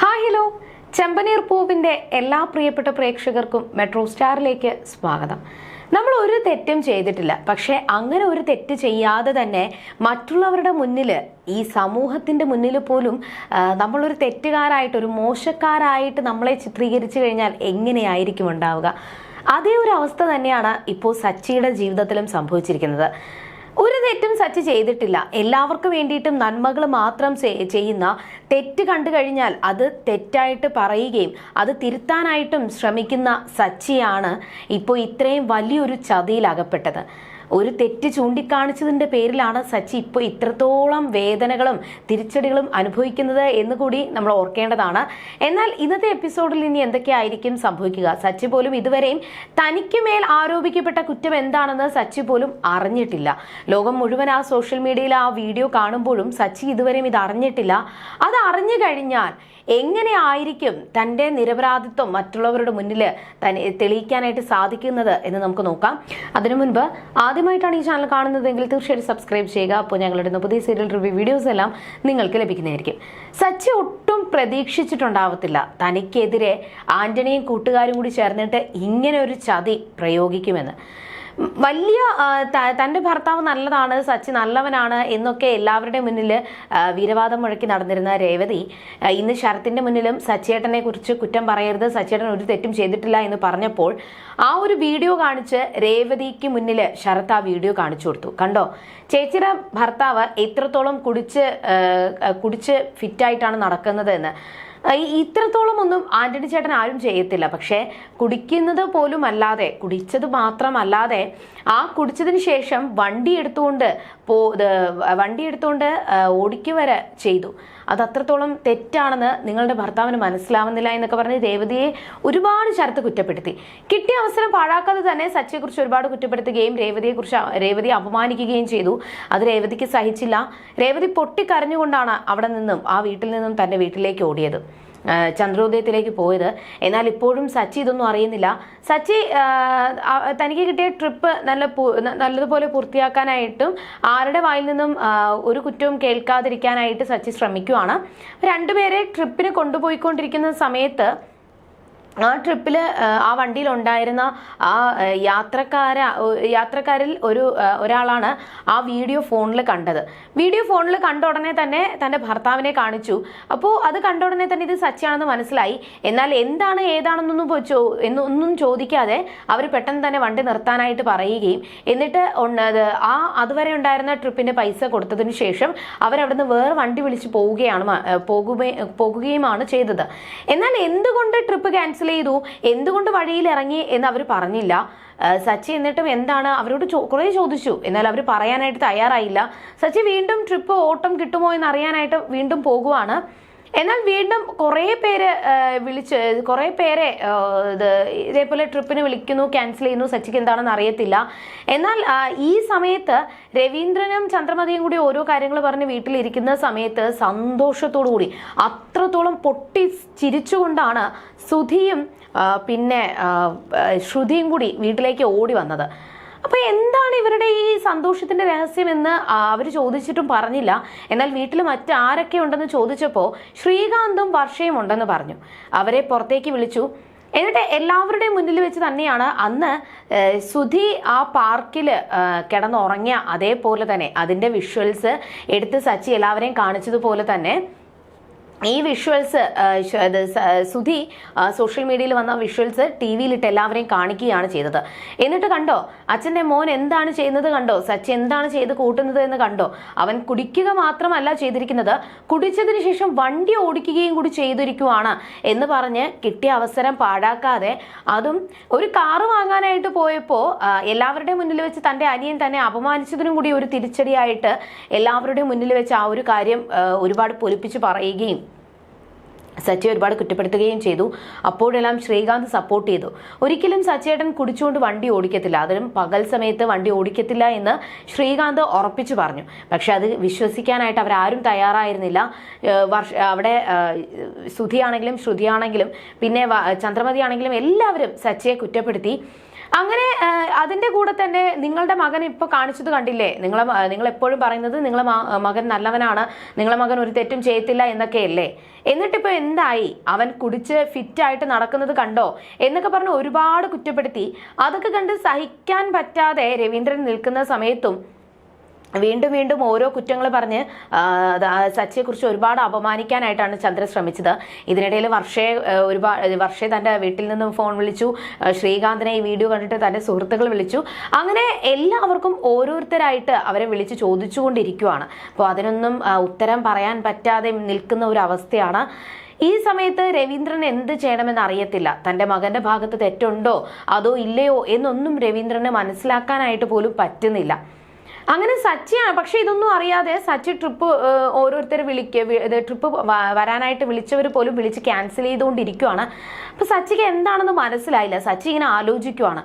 Hi hello. ചെമ്പനീർ പൂവിന്റെ എല്ലാ പ്രിയപ്പെട്ട പ്രേക്ഷകർക്കും മെട്രോ സ്റ്റാറിലേക്ക് സ്വാഗതം. നമ്മൾ ഒരു തെറ്റും ചെയ്തിട്ടില്ല. പക്ഷേ അങ്ങനെ ഒരു തെറ്റ് ചെയ്യാതെ തന്നെ മറ്റുള്ളവരുടെ മുന്നിൽ ഈ സമൂഹത്തിന്റെ മുന്നിൽ പോലും നമ്മളൊരു തെറ്റുകാരായിട്ട് ഒരു മോശക്കാരായിട്ട് നമ്മളെ ചിത്രീകരിച്ചു കഴിഞ്ഞാൽ എങ്ങനെയായിരിക്കും ഉണ്ടാവുക? അതേ ഒരു അവസ്ഥ തന്നെയാണ് ഇപ്പോൾ സച്ചിയുടെ ജീവിതത്തിലും സംഭവിച്ചിരിക്കുന്നത്. ഒരു തെറ്റും സച്ച് ചെയ്തിട്ടില്ല. എല്ലാവർക്കും വേണ്ടിയിട്ടും നന്മകൾ മാത്രം ചെയ്യുന്ന തെറ്റ് കണ്ടു കഴിഞ്ഞാൽ അത് തെറ്റായിട്ട് പറയുകയും അത് തിരുത്താനായിട്ടും ശ്രമിക്കുന്ന സച്ചിയാണ് ഇപ്പോൾ ഇത്രയും വലിയൊരു ചതിയിൽ അകപ്പെട്ടത് ഒരു തെറ്റ് ചൂണ്ടിക്കാണിച്ചതിന്റെ പേരിലാണ് സച്ചി ഇപ്പോൾ ഇത്രത്തോളം വേദനകളും തിരിച്ചടികളും അനുഭവിക്കുന്നത് എന്ന് കൂടി നമ്മൾ ഓർക്കേണ്ടതാണ്. എന്നാൽ ഇന്നത്തെ എപ്പിസോഡിൽ ഇനി എന്തൊക്കെയായിരിക്കും സംഭവിക്കുക? സച്ചി പോലും ഇതുവരെയും തനിക്ക് മേൽ ആരോപിക്കപ്പെട്ട കുറ്റം എന്താണെന്ന് സച്ചി പോലും അറിഞ്ഞിട്ടില്ല. ലോകം മുഴുവൻ ആ സോഷ്യൽ മീഡിയയിൽ ആ വീഡിയോ കാണുമ്പോഴും സച്ചി ഇതുവരെയും ഇത് അറിഞ്ഞിട്ടില്ല അത് അറിഞ്ഞു കഴിഞ്ഞാൽ എങ്ങനെ ആയിരിക്കും തന്റെ നിരപരാധിത്വം മറ്റുള്ളവരുടെ മുന്നിൽ തന്നെ തെളിയിക്കാനായിട്ട് സാധിക്കുന്നത് എന്ന് നമുക്ക് നോക്കാം. അതിനു മുൻപ് ആദ്യമായിട്ടാണ് ഈ ചാനൽ കാണുന്നതെങ്കിൽ തീർച്ചയായിട്ടും സബ്സ്ക്രൈബ് ചെയ്യുക. അപ്പോൾ ഞങ്ങളുടെ പുതിയ സീരിയൽ റിവ്യൂ വീഡിയോസ് എല്ലാം നിങ്ങൾക്ക് ലഭിക്കുന്നതായിരിക്കും. സച്ചി ഒട്ടും പ്രതീക്ഷിച്ചിട്ടുണ്ടാവത്തില്ല. തനിക്കെതിരെ ആന്റണിയും കൂട്ടുകാരും കൂടി ചേർന്നിട്ട് ഇങ്ങനെ ഒരു ചതി പ്രയോഗിക്കുമെന്ന്. വലിയ തന്റെ ഭർത്താവ് നല്ലതാണ് സച്ചി നല്ലവനാണ് എന്നൊക്കെ എല്ലാവരുടെ മുന്നിൽ വീരവാദം മുഴക്കി നടന്നിരുന്ന രേവതി ഇന്ന് ശരത്തിന്റെ മുന്നിലും സച്ചിയേട്ടനെ കുറിച്ച് കുറ്റം പറയരുത് സച്ചിയേട്ടൻ ഒരു തെറ്റും ചെയ്തിട്ടില്ല എന്ന് പറഞ്ഞപ്പോൾ ആ ഒരു വീഡിയോ കാണിച്ച് രേവതിക്ക് മുന്നിൽ ശരത്ത് ആ വീഡിയോ കാണിച്ചു കൊടുത്തു. കണ്ടോ? ചേച്ചിയുടെ ഭർത്താവ് എത്രത്തോളം കുടിച്ച് കുടിച്ച് ഫിറ്റായിട്ടാണ് നടക്കുന്നത് എന്ന്. ഇത്രത്തോളം ഒന്നും ആന്റണി ചേട്ടൻ ആരും ചെയ്യത്തില്ല. പക്ഷേ കുടിക്കുന്നത് പോലും അല്ലാതെ കുടിച്ചത് മാത്രമല്ലാതെ ആ കുടിച്ചതിന് ശേഷം വണ്ടി എടുത്തുകൊണ്ട് പോ വണ്ടി എടുത്തുകൊണ്ട് ഓടിക്കുവരെ ചെയ്തു. അത് അത്രത്തോളം തെറ്റാണെന്ന് നിങ്ങളുടെ ഭർത്താവിന് മനസ്സിലാവുന്നില്ല എന്നൊക്കെ പറഞ്ഞ് രേവതിയെ ഒരുപാട് ശരത്ത് കുറ്റപ്പെടുത്തി. കിട്ടിയ അവസരം പാഴാക്കാതെ തന്നെ സച്ചിയെക്കുറിച്ച് ഒരുപാട് കുറ്റപ്പെടുത്തുകയും രേവതിയെക്കുറിച്ച് രേവതിയെ അപമാനിക്കുകയും ചെയ്തു. അത് രേവതിക്ക് സഹിച്ചില്ല. രേവതി പൊട്ടിക്കരഞ്ഞുകൊണ്ടാണ് അവിടെ നിന്നും ആ വീട്ടിൽ നിന്നും തന്റെ വീട്ടിലേക്ക് ഓടിയത്. ചന്ദ്രോദയത്തിലേക്ക് പോയത്. എന്നാൽ ഇപ്പോഴും സച്ചി ഇതൊന്നും അറിയുന്നില്ല. സച്ചി തനിക്ക് കിട്ടിയ ട്രിപ്പ് നല്ല നല്ലതുപോലെ പൂർത്തിയാക്കാനായിട്ടും ആരുടെ വായിൽ നിന്നും ഒരു കുറ്റവും കേൾക്കാതിരിക്കാനായിട്ട് സച്ചി ശ്രമിക്കുവാണ്. രണ്ടുപേരെ ട്രിപ്പിന് കൊണ്ടുപോയിക്കൊണ്ടിരിക്കുന്ന സമയത്ത് ആ ട്രിപ്പിൽ ആ വണ്ടിയിൽ ഉണ്ടായിരുന്ന ആ യാത്രക്കാര യാത്രക്കാരിൽ ഒരു ഒരാളാണ് ആ വീഡിയോ ഫോണിൽ കണ്ടത്. വീഡിയോ ഫോണിൽ കണ്ട ഉടനെ തന്നെ തന്റെ ഭർത്താവിനെ കാണിച്ചു. അപ്പോൾ അത് കണ്ട ഉടനെ തന്നെ ഇത് സച്ചയാണെന്ന് മനസ്സിലായി. എന്നാൽ എന്താണ് ഏതാണെന്നൊന്നും ചോ എന്നൊന്നും ചോദിക്കാതെ അവർ പെട്ടെന്ന് തന്നെ വണ്ടി നിർത്താനായിട്ട് പറയുകയും എന്നിട്ട് ആ അതുവരെ ഉണ്ടായിരുന്ന ട്രിപ്പിന്റെ പൈസ കൊടുത്തതിന് ശേഷം അവരവിടുന്ന് വേറെ വണ്ടി വിളിച്ച് പോവുകയാണ് പോകുകയുമാണ് ചെയ്തത്. എന്നാൽ എന്തുകൊണ്ട് ട്രിപ്പ് ക്യാൻസൽ ചെയ്തു. എന്തുകൊണ്ട് വഴിയിൽ ഇറങ്ങി എന്ന് അവർ പറഞ്ഞില്ല. സച്ചി എന്നിട്ടും എന്താണ് അവരോട് കുറേ ചോദിച്ചു. എന്നാൽ അവർ പറയാനായിട്ട് തയ്യാറായില്ല. സച്ചി വീണ്ടും ട്രിപ്പ് ഓട്ടം കിട്ടുമോ എന്ന് അറിയാനായിട്ട് വീണ്ടും പോകുവാണ്. എന്നാൽ വീണ്ടും കുറേ പേര് വിളിച്ച് കുറേ പേരെ ഇത് ഇതേപോലെ ട്രിപ്പിന് വിളിക്കുന്നു ക്യാൻസൽ ചെയ്യുന്നു സച്ചിക്ക് എന്താണെന്ന് അറിയത്തില്ല. എന്നാൽ ഈ സമയത്ത് രവീന്ദ്രനും ചന്ദ്രമതിയും കൂടി ഓരോ കാര്യങ്ങൾ പറഞ്ഞ് വീട്ടിലിരിക്കുന്ന സമയത്ത് സന്തോഷത്തോടു കൂടി അത്രത്തോളം പൊട്ടി ചിരിച്ചുകൊണ്ടാണ് സുധിയും പിന്നെ ശ്രുതിയും കൂടി വീട്ടിലേക്ക് ഓടി വന്നത്. അപ്പൊ എന്താണ് ഇവരുടെ ഈ സന്തോഷത്തിന്റെ രഹസ്യം എന്ന് അവർ ചോദിച്ചിട്ടും പറഞ്ഞില്ല. എന്നാൽ വീട്ടിൽ മറ്റാരൊക്കെ ഉണ്ടെന്ന് ചോദിച്ചപ്പോൾ ശ്രീകാന്തും വർഷയും ഉണ്ടെന്ന് പറഞ്ഞു. അവരെ പുറത്തേക്ക് വിളിച്ചു. എന്നിട്ട് എല്ലാവരുടെയും മുന്നിൽ വെച്ച് തന്നെയാണ് അന്ന് സുധി ആ പാർക്കിൽ കിടന്നുറങ്ങിയ അതേപോലെ തന്നെ അതിന്റെ വിഷ്വൽസ് എടുത്ത് സച്ചി എല്ലാവരെയും കാണിച്ചതുപോലെ തന്നെ ഈ വിഷ്വൽസ് സുധി സോഷ്യൽ മീഡിയയിൽ വന്ന വിഷ്വൽസ് ടി വിയിലിട്ട് എല്ലാവരെയും കാണിക്കുകയാണ് ചെയ്തത്. എന്നിട്ട് കണ്ടോ അച്ഛന്റെ മോൻ എന്താണ് ചെയ്യുന്നത് കണ്ടോ സച്ച് എന്താണ് ചെയ്ത് കൂട്ടുന്നത് എന്ന് കണ്ടോ അവൻ കുടിക്കുക മാത്രമല്ല ചെയ്തിരിക്കുന്നത് കുടിച്ചതിന് ശേഷം വണ്ടി ഓടിക്കുകയും കൂടി ചെയ്തിരിക്കുവാണ് എന്ന് പറഞ്ഞ് കിട്ടിയ അവസരം പാഴാക്കാതെ അതും ഒരു കാറ് വാങ്ങാനായിട്ട് പോയപ്പോൾ എല്ലാവരുടെയും മുന്നിൽ വെച്ച് തന്റെ അനിയൻ തന്നെ അപമാനിച്ചതിനും കൂടി ഒരു തിരിച്ചടിയായിട്ട് എല്ലാവരുടെയും മുന്നിൽ വെച്ച് ആ ഒരു കാര്യം ഒരുപാട് പൊലിപ്പിച്ച് പറയുകയും സച്ചി ഒരുപാട് കുറ്റപ്പെടുത്തുകയും ചെയ്തു. അപ്പോഴെല്ലാം ശ്രീകാന്ത് സപ്പോർട്ട് ചെയ്തു. ഒരിക്കലും സച്ചിയേട്ടൻ കുടിച്ചുകൊണ്ട് വണ്ടി ഓടിക്കത്തില്ല. അതിലും പകൽ സമയത്ത് വണ്ടി ഓടിക്കത്തില്ല എന്ന് ശ്രീകാന്ത് ഉറപ്പിച്ചു പറഞ്ഞു. പക്ഷെ അത് വിശ്വസിക്കാനായിട്ട് അവരാരും തയ്യാറായിരുന്നില്ല. വർഷ അവിടെ സുധിയാണെങ്കിലും ശ്രുതിയാണെങ്കിലും പിന്നെ ചന്ദ്രമതിയാണെങ്കിലും എല്ലാവരും സച്ചിയെ കുറ്റപ്പെടുത്തി. അങ്ങനെ അതിന്റെ കൂടെ തന്നെ നിങ്ങളുടെ മകൻ ഇപ്പൊ കാണിച്ചത് കണ്ടില്ലേ? നിങ്ങളെ നിങ്ങൾ എപ്പോഴും പറയുന്നത് നിങ്ങളെ മകൻ നല്ലവനാണ് നിങ്ങളെ മകൻ ഒരു തെറ്റും ചെയ്യത്തില്ല എന്നൊക്കെയല്ലേ? എന്നിട്ടിപ്പോ എന്തായി? അവൻ കുടിച്ച് ഫിറ്റായിട്ട് നടക്കുന്നത് കണ്ടോ? എന്നൊക്കെ പറഞ്ഞ് ഒരുപാട് കുറ്റപ്പെടുത്തി. അതൊക്കെ കണ്ട് സഹിക്കാൻ പറ്റാതെ രവീന്ദ്രൻ നിൽക്കുന്ന സമയത്തും വീണ്ടും വീണ്ടും ഓരോ കുറ്റങ്ങൾ പറഞ്ഞ് സച്ചിയെക്കുറിച്ച് ഒരുപാട് അപമാനിക്കാനായിട്ടാണ് ചന്ദ്ര ശ്രമിച്ചത്. ഇതിനിടയിൽ വർഷയെ ഒരുപാട് വർഷയെ തന്റെ വീട്ടിൽ നിന്നും ഫോൺ വിളിച്ചു. ശ്രീകാന്തിനെ ഈ വീഡിയോ കണ്ടിട്ട് തന്റെ സുഹൃത്തുക്കൾ വിളിച്ചു. അങ്ങനെ എല്ലാവർക്കും ഓരോരുത്തരായിട്ട് അവരെ വിളിച്ച് ചോദിച്ചുകൊണ്ടിരിക്കുവാണ്. അപ്പോൾ അതിനൊന്നും ഉത്തരം പറയാൻ പറ്റാതെ നിൽക്കുന്ന ഒരു അവസ്ഥയാണ്. ഈ സമയത്ത് രവീന്ദ്രൻ എന്ത് ചെയ്യണമെന്ന് അറിയത്തില്ല. തന്റെ മകന്റെ ഭാഗത്ത് തെറ്റുണ്ടോ അതോ ഇല്ലയോ എന്നൊന്നും രവീന്ദ്രന് മനസ്സിലാക്കാനായിട്ട് പോലും പറ്റുന്നില്ല. അങ്ങനെ സച്ചിയാണ്. പക്ഷെ ഇതൊന്നും അറിയാതെ സച്ചി ട്രിപ്പ് ഓരോരുത്തർ വിളിക്കുക ട്രിപ്പ് വരാനായിട്ട് വിളിച്ചവർ പോലും വിളിച്ച് ക്യാൻസൽ ചെയ്തുകൊണ്ടിരിക്കുവാണ്. അപ്പൊ സച്ചിക്ക് എന്താണെന്ന് മനസ്സിലായില്ല. സച്ചി ഇങ്ങനെ ആലോചിക്കുവാണ്.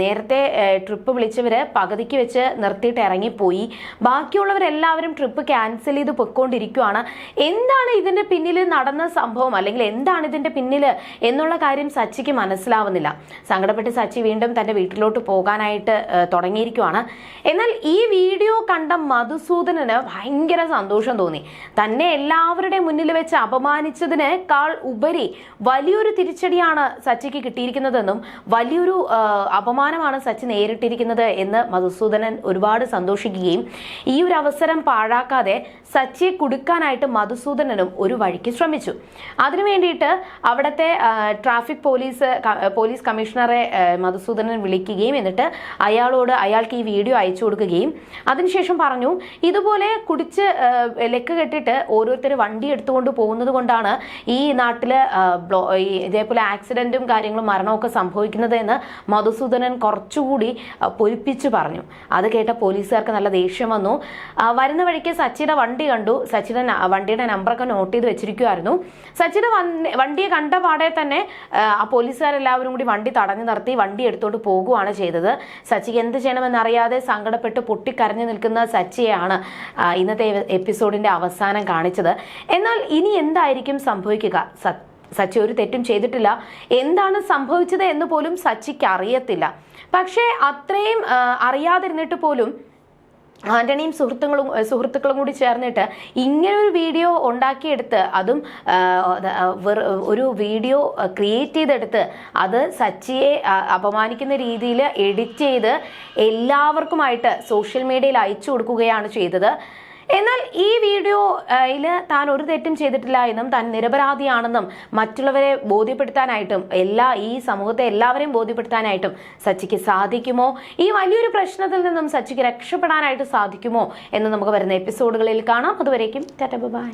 നേരത്തെ ട്രിപ്പ് വിളിച്ചവര് പകുതിക്ക് വെച്ച് നിർത്തിയിട്ട് ഇറങ്ങിപ്പോയി. ബാക്കിയുള്ളവരെല്ലാവരും ട്രിപ്പ് ക്യാൻസൽ ചെയ്ത് പൊയ്ക്കൊണ്ടിരിക്കുവാണ്. എന്താണ് ഇതിന്റെ പിന്നിൽ നടന്ന സംഭവം? അല്ലെങ്കിൽ എന്താണ് ഇതിന്റെ പിന്നിൽ എന്നുള്ള കാര്യം സച്ചിക്ക് മനസ്സിലാവുന്നില്ല. സങ്കടപ്പെട്ട് സച്ചി വീണ്ടും തന്റെ വീട്ടിലോട്ട് പോകാനായിട്ട് തുടങ്ങിയിരിക്കുവാണ്. എന്നാൽ ഈ വീഡിയോ കണ്ട മധുസൂദനന് ഭയങ്കര സന്തോഷം തോന്നി. തന്നെ എല്ലാവരുടെയും മുന്നിൽ വെച്ച് അപമാനിച്ചതിനേക്കാൾ ഉപരി വലിയൊരു തിരിച്ചടിയാണ് സച്ചിക്ക് കിട്ടിയിരിക്കുന്നതെന്നും വലിയൊരു അപമാനമാണ് സച്ചി നേരിട്ടിരിക്കുന്നത് എന്ന് മധുസൂദനൻ ഒരുപാട് സന്തോഷിക്കുകയും ഈ ഒരു അവസരം പാഴാക്കാതെ സച്ചിയെ കുടുക്കാനായിട്ട് മധുസൂദനനും ഒരു വഴിക്ക് ശ്രമിച്ചു. അതിനു വേണ്ടിയിട്ട് അവിടുത്തെ ട്രാഫിക് പോലീസ് പോലീസ് കമ്മീഷണറെ മധുസൂദനൻ വിളിക്കുകയും എന്നിട്ട് അയാളോട് അയാൾക്ക് ഈ വീഡിയോ അയച്ചു കൊടുക്കുകയും അതിനുശേഷം പറഞ്ഞു ഇതുപോലെ കുടിച്ച് ലെക്ക് കെട്ടിട്ട് ഓരോരുത്തർ വണ്ടി എടുത്തുകൊണ്ട് പോകുന്നത് കൊണ്ടാണ് ഈ ഈ ഇതേപോലെ ആക്സിഡന്റും കാര്യങ്ങളും മരണമൊക്കെ സംഭവിക്കുന്നത് എന്ന് മധുസൂദനൻ കുറച്ചുകൂടി പൊരിപ്പിച്ച് പറഞ്ഞു. അത് കേട്ട പോലീസുകാർക്ക് നല്ല ദേഷ്യം വന്നു. വരുന്ന വഴിക്ക് സച്ചിയുടെ വണ്ടി കണ്ടു. സച്ചിയുടെ വണ്ടിയുടെ നമ്പറൊക്കെ നോട്ട് ചെയ്ത് വെച്ചിരിക്കുമായിരുന്നു സച്ചിയുടെ വണ്ടി- വണ്ടിയെ കണ്ട പാടെ തന്നെ ആ, പോലീസുകാരെല്ലാവരും കൂടി വണ്ടി തടഞ്ഞു നിർത്തി വണ്ടി എടുത്തോണ്ട് പോകുകയാണ് ചെയ്തത്. സച്ചിക്ക് എന്ത് ചെയ്യണമെന്നറിയാതെ സങ്കടപ്പെട്ട് പൊട്ടിക്കരഞ്ഞു നിൽക്കുന്ന സച്ചിയാണ് ഇന്നത്തെ എപ്പിസോഡിന്റെ അവസാനം കാണിച്ചത്. എന്നാൽ ഇനി എന്തായിരിക്കും സംഭവിക്കുക? സച്ചി ഒരു തെറ്റും ചെയ്തിട്ടില്ല. എന്താണ് സംഭവിച്ചത് എന്ന് പോലും സച്ചിക്ക് അറിയത്തില്ല. പക്ഷേ അത്രയും അറിയാതിരുന്നിട്ട് പോലും ആന്റണിയും സുഹൃത്തുക്കളും സുഹൃത്തുക്കളും കൂടി ചേർന്നിട്ട് ഇങ്ങനെ ഒരു വീഡിയോ ഉണ്ടാക്കിയെടുത്ത് അതും ഒരു വീഡിയോ ക്രിയേറ്റ് ചെയ്തെടുത്ത് അത് സച്ചിയെ അപമാനിക്കുന്ന രീതിയിൽ എഡിറ്റ് ചെയ്ത് എല്ലാവർക്കുമായിട്ട് സോഷ്യൽ മീഡിയയിൽ അയച്ചു കൊടുക്കുകയാണ് ചെയ്തത്. എന്നാൽ ഈ വീഡിയോയിൽ താൻ ഒരു തെറ്റും ചെയ്തിട്ടില്ല എന്നും താൻ നിരപരാധിയാണെന്നും മറ്റുള്ളവരെ ബോധ്യപ്പെടുത്താനായിട്ടും എല്ലാ ഈ സമൂഹത്തെ എല്ലാവരെയും ബോധ്യപ്പെടുത്താനായിട്ടും സച്ചിക്ക് സാധിക്കുമോ? ഈ വലിയൊരു പ്രശ്നത്തിൽ നിന്നും സച്ചിക്ക് രക്ഷപ്പെടാനായിട്ട് സാധിക്കുമോ? എന്ന് നമുക്ക് വരുന്ന എപ്പിസോഡുകളിൽ കാണാം. അതുവരേക്കും ടാറ്റ ബൈ.